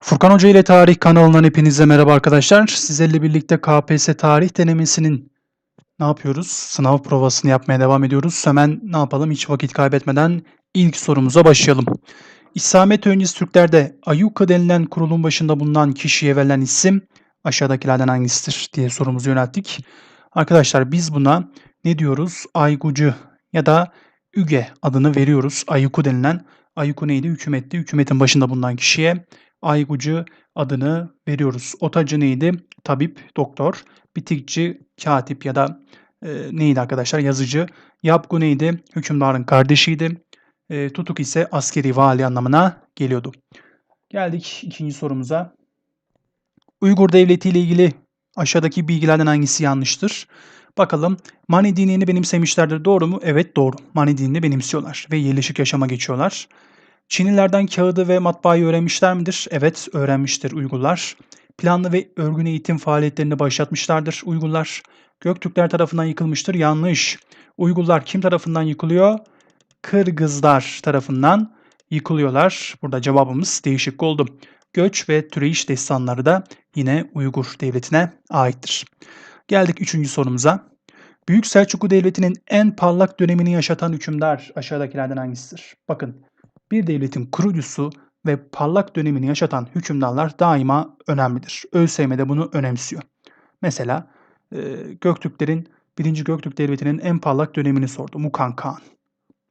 Furkan Hoca ile Tarih kanalından hepinize merhaba arkadaşlar. Sizlerle birlikte KPSS tarih denemesinin ne yapıyoruz? Sınav provasını yapmaya devam ediyoruz. Hemen ne yapalım? Hiç vakit kaybetmeden ilk sorumuza başlayalım. İslamiyet öncesi Türklerde Ayyuka denilen kurulun başında bulunan kişiye verilen isim aşağıdakilerden hangisidir diye sorumuzu yönelttik. Arkadaşlar biz buna ne diyoruz? Aygucu ya da Üge adını veriyoruz. Ayyuku denilen Ayyuku neydi? Hükümetti. Hükümetin başında bulunan kişiye Aygucu adını veriyoruz. Otacı neydi? Tabip, doktor. Bitikçi, katip ya da e, neydi arkadaşlar? Yazıcı. Yapgu neydi? Hükümdarın kardeşiydi. E, tutuk ise askeri vali anlamına geliyordu. Geldik ikinci sorumuza. Uygur Devleti ile ilgili aşağıdaki bilgilerden hangisi yanlıştır? Bakalım Mani dinini benimsemişlerdir. Doğru mu? Evet doğru. Mani dinini benimsiyorlar ve yerleşik yaşama geçiyorlar. Çinlilerden kağıdı ve matbaayı öğrenmişler midir? Evet öğrenmiştir Uygurlar. Planlı ve örgün eğitim faaliyetlerini başlatmışlardır Uygurlar. Göktürkler tarafından yıkılmıştır. Yanlış. Uygurlar kim tarafından yıkılıyor? Kırgızlar tarafından yıkılıyorlar. Burada cevabımız değişik oldu. Göç ve türeyiş destanları da yine Uygur devletine aittir. Geldik üçüncü sorumuza. Büyük Selçuklu Devleti'nin en parlak dönemini yaşatan hükümdar aşağıdakilerden hangisidir? Bakın bir devletin kurucusu ve parlak dönemini yaşatan hükümdarlar daima önemlidir. ÖSYM de bunu önemsiyor. Mesela e, Göktürklerin 1. Göktürk Devleti'nin en parlak dönemini sordu. Mukan Kağan.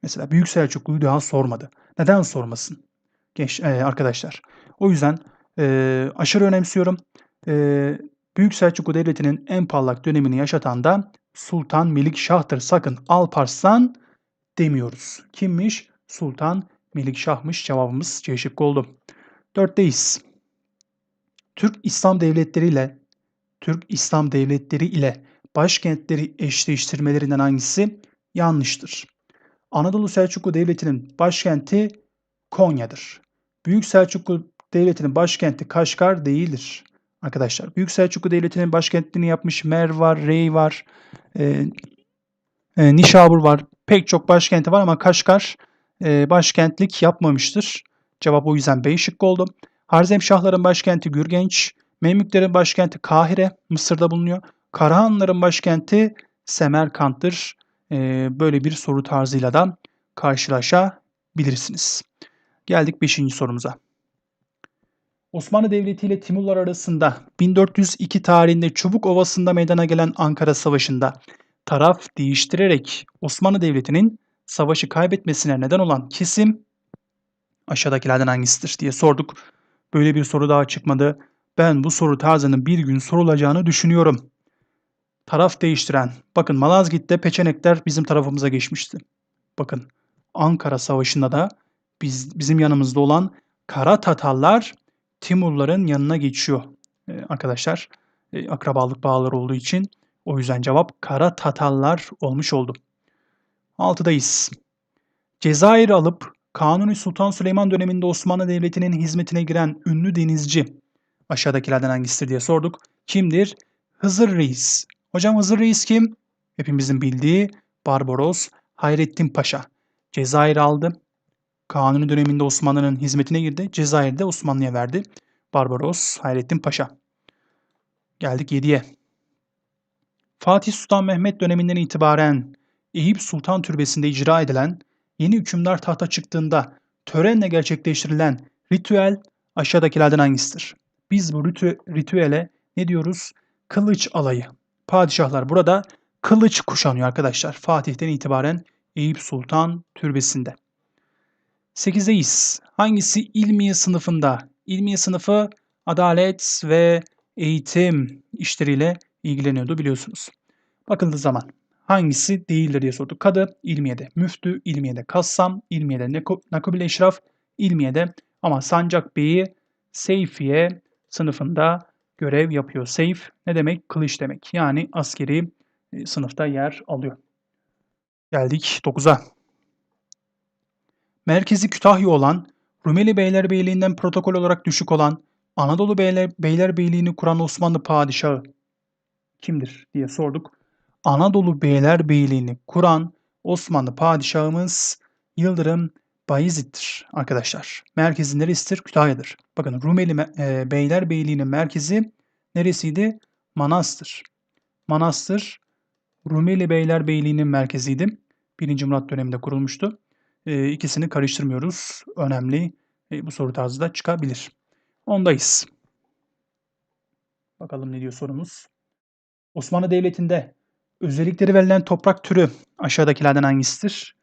Mesela Büyük Selçuklu'yu daha sormadı. Neden sormasın? Genç, e, arkadaşlar. O yüzden e, aşırı önemsiyorum. E, Büyük Selçuklu Devleti'nin en parlak dönemini yaşatan da Sultan Melikşah'tır. Sakın Alparslan demiyoruz. Kimmiş? Sultan Melikşah'mış. Cevabımız C şıkkı oldu. Dörtteyiz. Türk İslam devletleri ile Türk İslam devletleri ile başkentleri eşleştirmelerinden hangisi yanlıştır? Anadolu Selçuklu Devleti'nin başkenti Konya'dır. Büyük Selçuklu Devleti'nin başkenti Kaşgar değildir. Arkadaşlar Büyük Selçuklu Devleti'nin başkentini yapmış Mer var, Rey var, e, e, Nişabur var. Pek çok başkenti var ama Kaşgar e, başkentlik yapmamıştır. Cevap o yüzden B şıkkı oldu. Harzemşahların başkenti Gürgenç, Memlüklerin başkenti Kahire, Mısır'da bulunuyor. Karahanların başkenti Semerkant'tır. E, böyle bir soru tarzıyla da karşılaşabilirsiniz. Geldik 5. sorumuza. Osmanlı Devleti ile Timurlar arasında 1402 tarihinde Çubuk Ovası'nda meydana gelen Ankara Savaşı'nda taraf değiştirerek Osmanlı Devleti'nin savaşı kaybetmesine neden olan kesim aşağıdakilerden hangisidir diye sorduk. Böyle bir soru daha çıkmadı. Ben bu soru tarzının bir gün sorulacağını düşünüyorum. Taraf değiştiren. Bakın Malazgirt'te Peçenekler bizim tarafımıza geçmişti. Bakın Ankara Savaşı'nda da biz, bizim yanımızda olan Kara Tatarlar Timurların yanına geçiyor ee, arkadaşlar. E, akrabalık bağları olduğu için o yüzden cevap Kara Tatarlar olmuş oldu. 6'dayız. Cezayir alıp Kanuni Sultan Süleyman döneminde Osmanlı Devleti'nin hizmetine giren ünlü denizci aşağıdakilerden hangisidir diye sorduk. Kimdir? Hızır Reis. Hocam Hızır Reis kim? Hepimizin bildiği Barbaros Hayrettin Paşa. Cezayir aldı. Kanuni döneminde Osmanlı'nın hizmetine girdi. Cezayir'de Osmanlı'ya verdi. Barbaros Hayrettin Paşa. Geldik 7'ye. Fatih Sultan Mehmet döneminden itibaren Eyüp Sultan Türbesi'nde icra edilen yeni hükümdar tahta çıktığında törenle gerçekleştirilen ritüel aşağıdakilerden hangisidir? Biz bu ritü ritüele ne diyoruz? Kılıç alayı. Padişahlar burada kılıç kuşanıyor arkadaşlar. Fatih'ten itibaren Eyüp Sultan Türbesi'nde. 8'deyiz. Hangisi ilmiye sınıfında? İlmiye sınıfı adalet ve eğitim işleriyle ilgileniyordu biliyorsunuz. Bakıldığı zaman hangisi değildir diye sorduk. Kadı ilmiyede, müftü ilmiyede, kassam ilmiyede, nakubile eşraf ilmiyede ama Sancak Bey'i Seyfiye sınıfında görev yapıyor. Seyf ne demek? Kılıç demek. Yani askeri e, sınıfta yer alıyor. Geldik 9'a. Merkezi Kütahya olan, Rumeli Beylerbeyliğinden protokol olarak düşük olan, Anadolu Beyler, Beylerbeyliğini kuran Osmanlı padişahı kimdir diye sorduk. Anadolu Beylerbeyliğini kuran Osmanlı padişahımız Yıldırım Bayezid'dir arkadaşlar. Merkezi neresidir? Kütahya'dır. Bakın Rumeli me- e, Beylerbeyliği'nin merkezi neresiydi? Manastır. Manastır Rumeli Beylerbeyliği'nin merkeziydi. 1. Murat döneminde kurulmuştu. E, ikisini karıştırmıyoruz. Önemli e, bu soru tarzı da çıkabilir. Ondayız. Bakalım ne diyor sorumuz. Osmanlı Devleti'nde özellikleri verilen toprak türü aşağıdakilerden hangisidir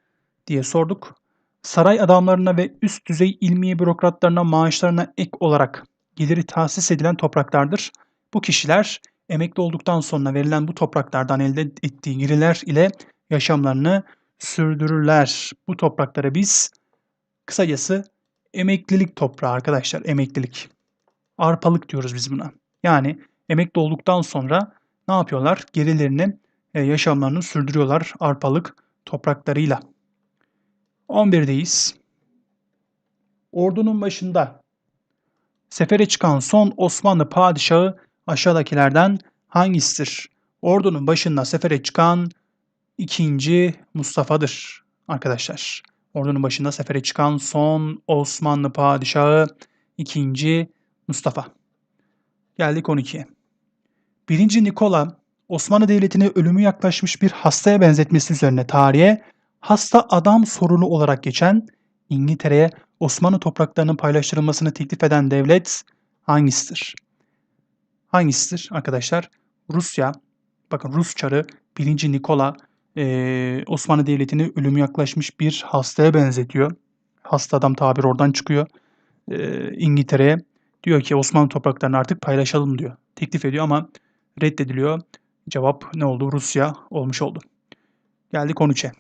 diye sorduk. Saray adamlarına ve üst düzey ilmi bürokratlarına maaşlarına ek olarak geliri tahsis edilen topraklardır. Bu kişiler emekli olduktan sonra verilen bu topraklardan elde ettiği giriler ile yaşamlarını sürdürürler. Bu topraklara biz kısacası emeklilik toprağı arkadaşlar, emeklilik. Arpalık diyoruz biz buna. Yani emekli olduktan sonra ne yapıyorlar? Gerilerini, e, yaşamlarını sürdürüyorlar arpalık topraklarıyla. 11'deyiz. Ordunun başında sefere çıkan son Osmanlı padişahı aşağıdakilerden hangisidir? Ordunun başında sefere çıkan ikinci Mustafa'dır arkadaşlar. Ordunun başında sefere çıkan son Osmanlı padişahı ikinci Mustafa. Geldik 12'ye. Birinci Nikola Osmanlı Devleti'ne ölümü yaklaşmış bir hastaya benzetmesi üzerine tarihe hasta adam sorunu olarak geçen İngiltere'ye Osmanlı topraklarının paylaştırılmasını teklif eden devlet hangisidir? Hangisidir arkadaşlar? Rusya. Bakın Rus çarı 1. Nikola e, Osmanlı Devleti'ni ölümü yaklaşmış bir hastaya benzetiyor. Hasta adam tabir oradan çıkıyor. E, İngiltere'ye diyor ki Osmanlı topraklarını artık paylaşalım diyor. Teklif ediyor ama reddediliyor. Cevap ne oldu? Rusya olmuş oldu. Geldik 13'e.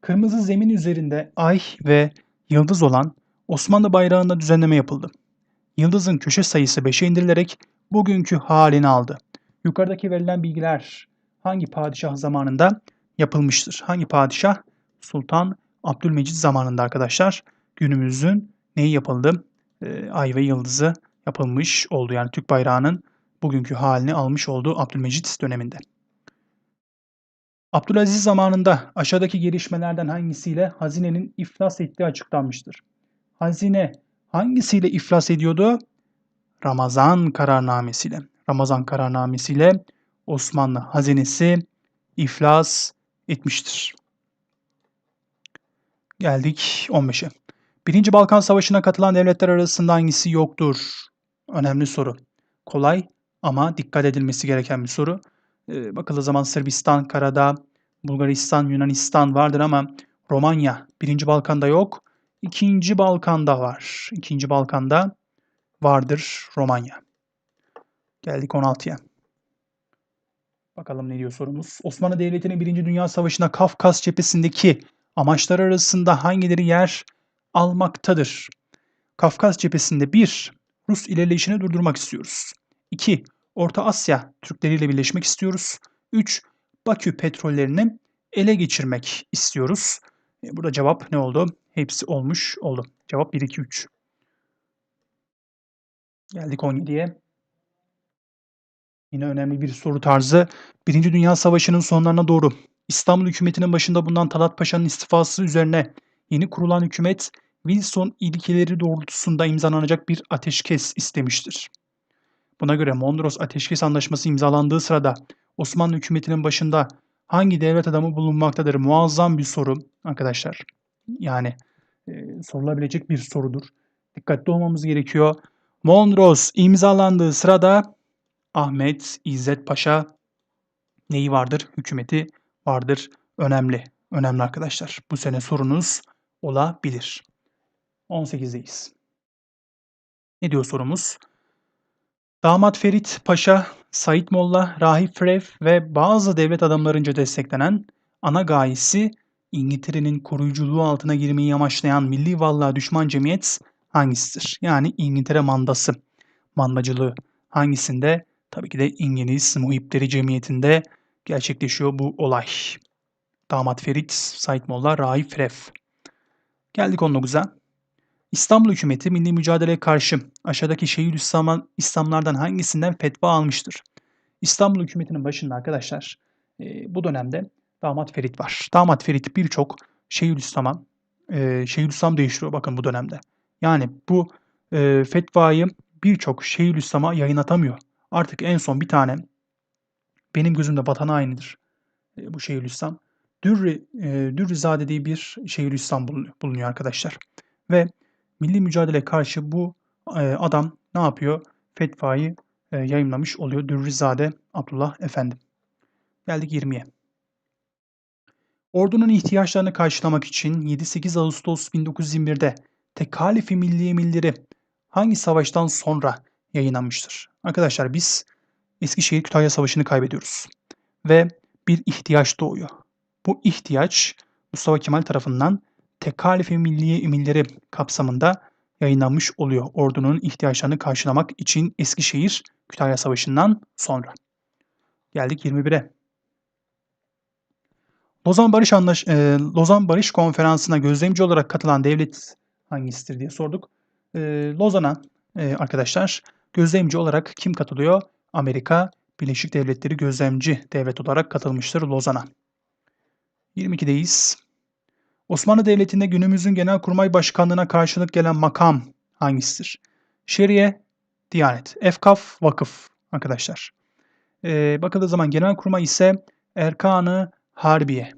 Kırmızı zemin üzerinde ay ve yıldız olan Osmanlı bayrağında düzenleme yapıldı. Yıldızın köşe sayısı 5'e indirilerek bugünkü halini aldı. Yukarıdaki verilen bilgiler hangi padişah zamanında yapılmıştır? Hangi padişah? Sultan Abdülmecit zamanında arkadaşlar. Günümüzün neyi yapıldı? Ee, ay ve yıldızı yapılmış oldu. Yani Türk bayrağının bugünkü halini almış olduğu Abdülmecit döneminde. Abdülaziz zamanında aşağıdaki gelişmelerden hangisiyle hazinenin iflas ettiği açıklanmıştır? Hazine hangisiyle iflas ediyordu? Ramazan kararnamesiyle. Ramazan kararnamesiyle Osmanlı hazinesi iflas etmiştir. Geldik 15'e. Birinci Balkan Savaşı'na katılan devletler arasında hangisi yoktur? Önemli soru. Kolay ama dikkat edilmesi gereken bir soru. Ee, bakıldığı zaman Sırbistan, Karadağ, Bulgaristan, Yunanistan vardır ama Romanya birinci Balkan'da yok. İkinci Balkan'da var. İkinci Balkan'da vardır Romanya. Geldik 16'ya. Bakalım ne diyor sorumuz. Osmanlı Devleti'nin Birinci Dünya Savaşı'nda Kafkas cephesindeki amaçlar arasında hangileri yer almaktadır? Kafkas cephesinde 1. Rus ilerleyişini durdurmak istiyoruz. 2. Orta Asya Türkleriyle birleşmek istiyoruz. 3. Bakü petrollerini ele geçirmek istiyoruz. E, burada cevap ne oldu? Hepsi olmuş oldu. Cevap 1, 2, 3. Geldik 17'ye. Yine önemli bir soru tarzı. Birinci Dünya Savaşı'nın sonlarına doğru İstanbul hükümetinin başında bulunan Talat Paşa'nın istifası üzerine yeni kurulan hükümet Wilson ilkeleri doğrultusunda imzalanacak bir ateşkes istemiştir. Buna göre Mondros Ateşkes Anlaşması imzalandığı sırada Osmanlı hükümetinin başında hangi devlet adamı bulunmaktadır? Muazzam bir soru arkadaşlar. Yani e, sorulabilecek bir sorudur. Dikkatli olmamız gerekiyor. Mondros imzalandığı sırada Ahmet İzzet Paşa neyi vardır? Hükümeti vardır. Önemli. Önemli arkadaşlar. Bu sene sorunuz olabilir. 18'deyiz. Ne diyor sorumuz? Damat Ferit Paşa, Said Molla, Rahip Frev ve bazı devlet adamlarınca desteklenen ana gayesi İngiltere'nin koruyuculuğu altına girmeyi amaçlayan milli vallaha düşman cemiyet hangisidir? Yani İngiltere mandası, mandacılığı hangisinde? Tabii ki de İngiliz Muhipleri Cemiyeti'nde gerçekleşiyor bu olay. Damat Ferit, Said Molla, Rahip Frev. Geldik 19'a. İstanbul hükümeti milli mücadeleye karşı aşağıdaki şehir İslam, İslamlardan hangisinden fetva almıştır? İstanbul hükümetinin başında arkadaşlar e, bu dönemde Damat Ferit var. Damat Ferit birçok Şeyhülislam'a e, Şeyhülislam değiştiriyor bakın bu dönemde. Yani bu e, fetvayı birçok Şeyhülislam'a yayınlatamıyor. Artık en son bir tane benim gözümde vatan hainidir e, bu Şeyhülislam. Dürri, e, Dürrizade diye bir Şeyhülislam bulunuyor, bulunuyor arkadaşlar. Ve milli mücadele karşı bu e, adam ne yapıyor? Fetvayı e, yayınlamış oluyor Dürrizade Abdullah Efendi. Geldik 20'ye. Ordunun ihtiyaçlarını karşılamak için 7-8 Ağustos 1921'de Tekalifi Milli Emirleri hangi savaştan sonra yayınlanmıştır? Arkadaşlar biz Eskişehir Kütahya Savaşı'nı kaybediyoruz ve bir ihtiyaç doğuyor. Bu ihtiyaç Mustafa Kemal tarafından Tekalifi Milli Emirleri kapsamında yayınlanmış oluyor. Ordunun ihtiyaçlarını karşılamak için Eskişehir Kütahya Savaşı'ndan sonra. Geldik 21'e. Lozan Barış Anlaş e, Lozan Barış Konferansı'na gözlemci olarak katılan devlet hangisidir diye sorduk. E, Lozan'a e, arkadaşlar gözlemci olarak kim katılıyor? Amerika Birleşik Devletleri gözlemci devlet olarak katılmıştır Lozan'a. 22'deyiz. Osmanlı Devleti'nde günümüzün Genelkurmay Başkanlığı'na karşılık gelen makam hangisidir? Şeriye, Diyanet, Efkaf, Vakıf arkadaşlar. Ee, bakıldığı zaman Genelkurmay ise Erkanı Harbiye,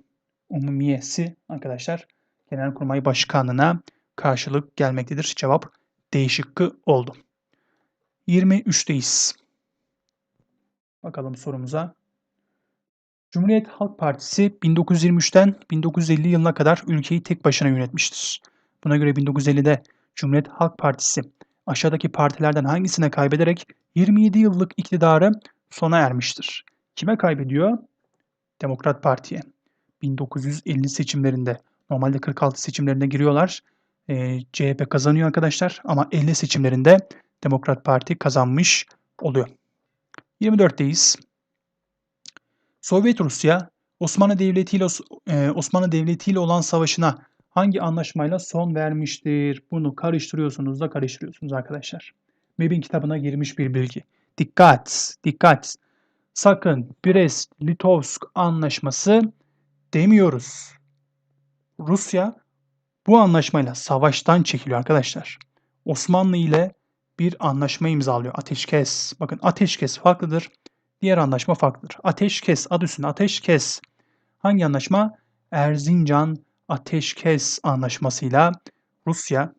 Umumiyesi arkadaşlar Genelkurmay Başkanlığı'na karşılık gelmektedir. Cevap D şıkkı oldu. 23'teyiz. Bakalım sorumuza. Cumhuriyet Halk Partisi 1923'ten 1950 yılına kadar ülkeyi tek başına yönetmiştir. Buna göre 1950'de Cumhuriyet Halk Partisi aşağıdaki partilerden hangisine kaybederek 27 yıllık iktidarı sona ermiştir? Kime kaybediyor? Demokrat Parti'ye. 1950 seçimlerinde normalde 46 seçimlerine giriyorlar. E, CHP kazanıyor arkadaşlar ama 50 seçimlerinde Demokrat Parti kazanmış oluyor. 24'teyiz. Sovyet Rusya Osmanlı Devleti ile e, Osmanlı Devleti ile olan savaşına hangi anlaşmayla son vermiştir? Bunu karıştırıyorsunuz da karıştırıyorsunuz arkadaşlar. MEB'in kitabına girmiş bir bilgi. Dikkat, dikkat. Sakın Brest-Litovsk anlaşması demiyoruz. Rusya bu anlaşmayla savaştan çekiliyor arkadaşlar. Osmanlı ile bir anlaşma imzalıyor. Ateşkes. Bakın ateşkes farklıdır. Diğer anlaşma farklıdır. Ateşkes adı üstünde ateşkes. Hangi anlaşma? Erzincan Ateşkes Anlaşması'yla Rusya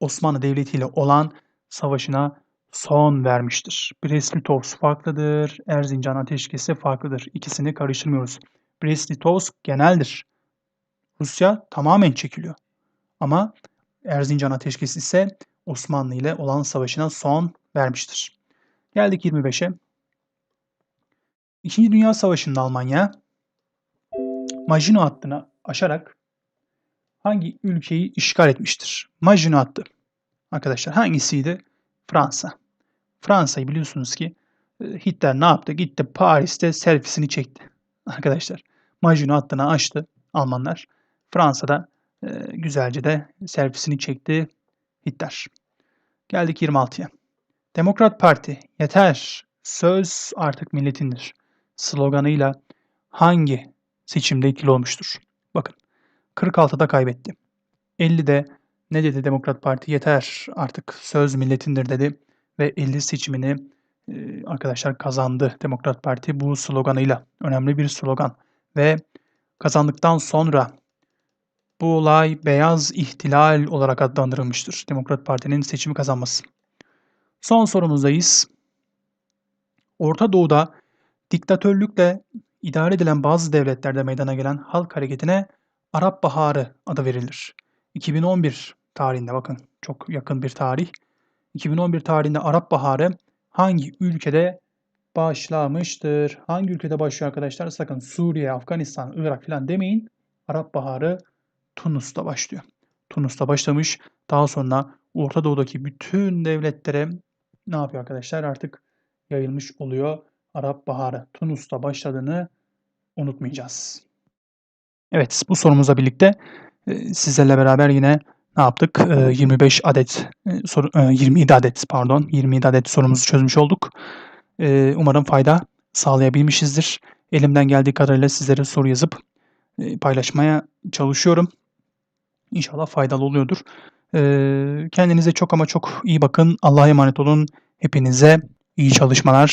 Osmanlı Devleti ile olan savaşına son vermiştir. Brest-Litovsk farklıdır. Erzincan Ateşkesi farklıdır. İkisini karıştırmıyoruz. Brest-Litovsk geneldir. Rusya tamamen çekiliyor. Ama Erzincan Ateşkesi ise Osmanlı ile olan savaşına son vermiştir. Geldik 25'e. İkinci Dünya Savaşı'nda Almanya Maginot hattını aşarak hangi ülkeyi işgal etmiştir? Maginot hattı. Arkadaşlar hangisiydi? Fransa. Fransa'yı biliyorsunuz ki e, Hitler ne yaptı? Gitti Paris'te selfiesini çekti. Arkadaşlar Maginot hattını açtı Almanlar. Fransa'da e, güzelce de selfiesini çekti Hitler. Geldik 26'ya. Demokrat Parti yeter söz artık milletindir sloganıyla hangi seçimde etkili olmuştur? Bakın 46'da kaybetti. 50'de ne dedi Demokrat Parti yeter artık söz milletindir dedi ve 50 seçimini e, arkadaşlar kazandı Demokrat Parti bu sloganıyla. Önemli bir slogan ve kazandıktan sonra bu olay beyaz ihtilal olarak adlandırılmıştır. Demokrat Parti'nin seçimi kazanması. Son sorumuzdayız. Orta Doğu'da diktatörlükle idare edilen bazı devletlerde meydana gelen halk hareketine Arap Baharı adı verilir. 2011 tarihinde bakın çok yakın bir tarih. 2011 tarihinde Arap Baharı hangi ülkede başlamıştır? Hangi ülkede başlıyor arkadaşlar? Sakın Suriye, Afganistan, Irak falan demeyin. Arap Baharı Tunus'ta başlıyor. Tunus'ta başlamış. Daha sonra Orta Doğu'daki bütün devletlere ne yapıyor arkadaşlar? Artık yayılmış oluyor. Arap Baharı Tunus'ta başladığını unutmayacağız. Evet bu sorumuzla birlikte e, sizlerle beraber yine ne yaptık? 25 e, adet soru 27 e, adet pardon 27 adet sorumuzu çözmüş olduk. Umarım fayda sağlayabilmişizdir. Elimden geldiği kadarıyla sizlere soru yazıp paylaşmaya çalışıyorum. İnşallah faydalı oluyordur. Kendinize çok ama çok iyi bakın. Allah'a emanet olun. Hepinize iyi çalışmalar.